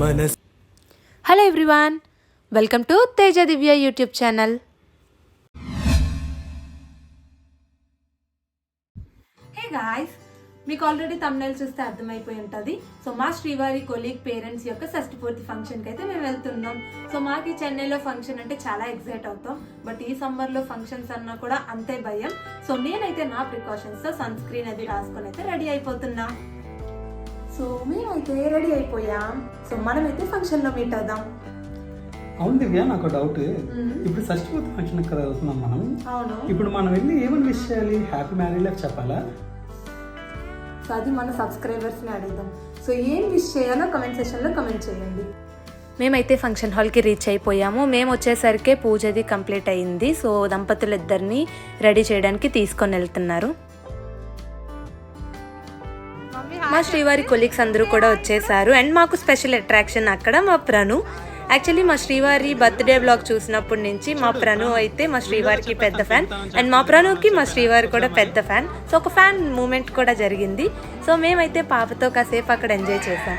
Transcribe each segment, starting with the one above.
మనసు hello everyone welcome to Teja Divya YouTube channel hey guys మీకు already Tamil చూస్తే అర్థమైపోయి ఉంటుంది. సో మా శ్రీవారి కొలీగ్ పేరెంట్స్ యొక్క షష్టి పూర్తి ఫంక్షన్కి అయితే మేము వెళ్తున్నాం. సో మాకు ఈ చెన్నైలో ఫంక్షన్ అంటే చాలా ఎక్సైట్ అవుతాం. బట్ ఈ సమ్మర్లో ఫంక్షన్స్ అన్నా కూడా అంతే భయం. సో నేనైతే నా ప్రికాషన్స్తో సన్ స్క్రీన్ అది రాసుకొని అయితే రెడీ అయిపోతున్నా. సో మేమైతే రెడీ అయిపోయాం. సో మనమైతే ఫంక్షన్లో మీట్ అవుదాం. అవును దివ్య నాకు డౌట్. ఇప్పుడు షష్టిపూర్తి ఫంక్షన్ కదా వెళ్తున్నాం మనం. అవును. ఇప్పుడు మనం వెళ్ళి ఏమని విష్ చేయాలి? హ్యాపీ మ్యారేజ్ లైఫ్ చెప్పాలా? సో అది మన సబ్స్క్రైబర్స్ని అడుగుదాం. సో ఏం విష్ చేయాలో కమెంట్ సెషన్లో కమెంట్ చేయండి. మేమైతే ఫంక్షన్ హాల్కి రీచ్ అయిపోయాము. మేము వచ్చేసరికి పూజది కంప్లీట్ అయింది. సో దంపతులు ఇద్దరిని రెడీ చేయడానికి తీసుకొని వెళ్తున్నారు. మా శ్రీవారి కొలీగ్స్ అందరూ కూడా వచ్చేసారు. అండ్ మాకు స్పెషల్ అట్రాక్షన్ అక్కడ మా ప్రణు. యాక్చువల్లీ మా శ్రీవారి బర్త్డే బ్లాగ్ చూసినప్పటి నుంచి మా ప్రణు అయితే మా శ్రీవారికి పెద్ద ఫ్యాన్. అండ్ మా ప్రణుకి మా శ్రీవారి కూడా పెద్ద ఫ్యాన్. సో ఒక ఫ్యాన్ మూమెంట్ కూడా జరిగింది. సో మేమైతే పాపతో కాసేపు అక్కడ ఎంజాయ్ చేసాం.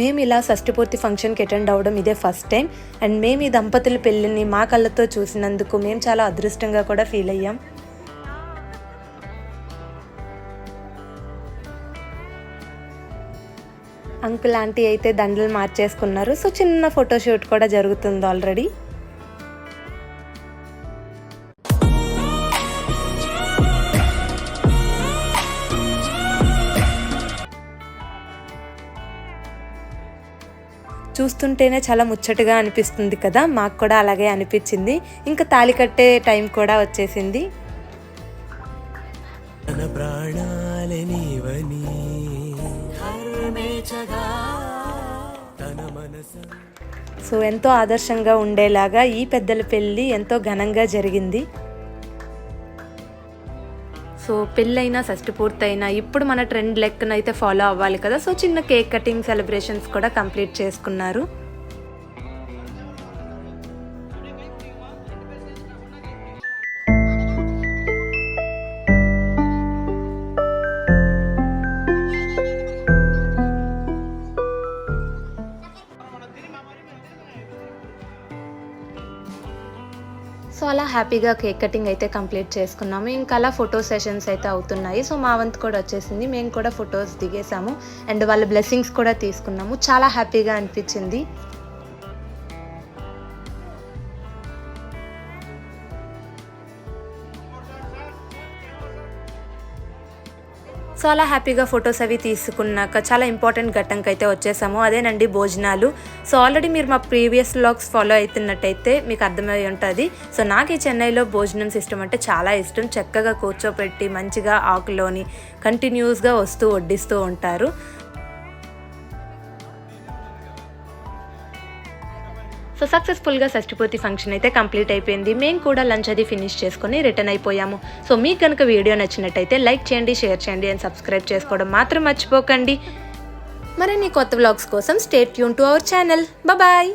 మేము ఇలా షష్టిపూర్తి ఫంక్షన్కి అటెండ్ అవ్వడం ఇదే ఫస్ట్ టైం. అండ్ మేము ఈ దంపతుల పెళ్ళిని మా కళ్ళతో చూసినందుకు మేము చాలా అదృష్టంగా కూడా ఫీల్ అయ్యాం. అంకుల్ ఆంటీ అయితే దండలు మార్చేసుకున్నారు. సో చిన్న ఫోటోషూట్ కూడా జరుగుతుంది ఆల్రెడీ. చూస్తుంటేనే చాలా ముచ్చటగా అనిపిస్తుంది కదా? మాకు కూడా అలాగే అనిపించింది. ఇంకా తాళి కట్టే టైం కూడా వచ్చేసింది. తన సో ఎంతో ఆదర్శంగా ఉండేలాగా ఈ పెద్దల పెళ్ళి ఎంతో ఘనంగా జరిగింది. సో పెళ్ళైనా షష్టి పూర్తయినా ఇప్పుడు మన ట్రెండ్ లెక్కన అయితే ఫాలో అవ్వాలి కదా. సో చిన్న కేక్ కటింగ్ సెలబ్రేషన్స్ కూడా కంప్లీట్ చేసుకున్నారు. సో అలా హ్యాపీగా కేక్ కటింగ్ అయితే కంప్లీట్ చేసుకున్నాము. ఇంకా అలా ఫోటో సెషన్స్ అయితే అవుతున్నాయి. సో మా వంతు కూడా వచ్చేసింది. మేము కూడా ఫొటోస్ దిగేసాము. అండ్ వాళ్ళ బ్లెస్సింగ్స్ కూడా తీసుకున్నాము. చాలా హ్యాపీగా అనిపించింది. సో అలా హ్యాపీగా ఫొటోస్ అవి తీసుకున్నాక చాలా ఇంపార్టెంట్ ఘట్టంకి అయితే వచ్చేసాము. అదేనండి భోజనాలు. సో ఆల్రెడీ మీరు మా ప్రీవియస్ బ్లాగ్స్ ఫాలో అవుతున్నట్టయితే మీకు అర్థమై ఉంటుంది. సో నాకు ఈ చెన్నైలో భోజనం సిస్టమ్ అంటే చాలా ఇష్టం. చక్కగా కూర్చోపెట్టి మంచిగా ఆకులోని కంటిన్యూస్గా వస్తూ వడ్డిస్తూ ఉంటారు. సో సక్సెస్ఫుల్గా షష్టిపూర్తి ఫంక్షన్ అయితే కంప్లీట్ అయిపోయింది. మేము కూడా లంచ్ అది ఫినిష్ చేసుకొని రిటర్న్ అయిపోయాము. సో మీకు కనుక వీడియో నచ్చినట్టయితే లైక్ చేయండి షేర్ చేయండి అండ్ సబ్స్క్రైబ్ చేసుకోవడం మాత్రం మర్చిపోకండి. మరిన్ని కొత్త వ్లాగ్స్ కోసం stay tune to our channel bye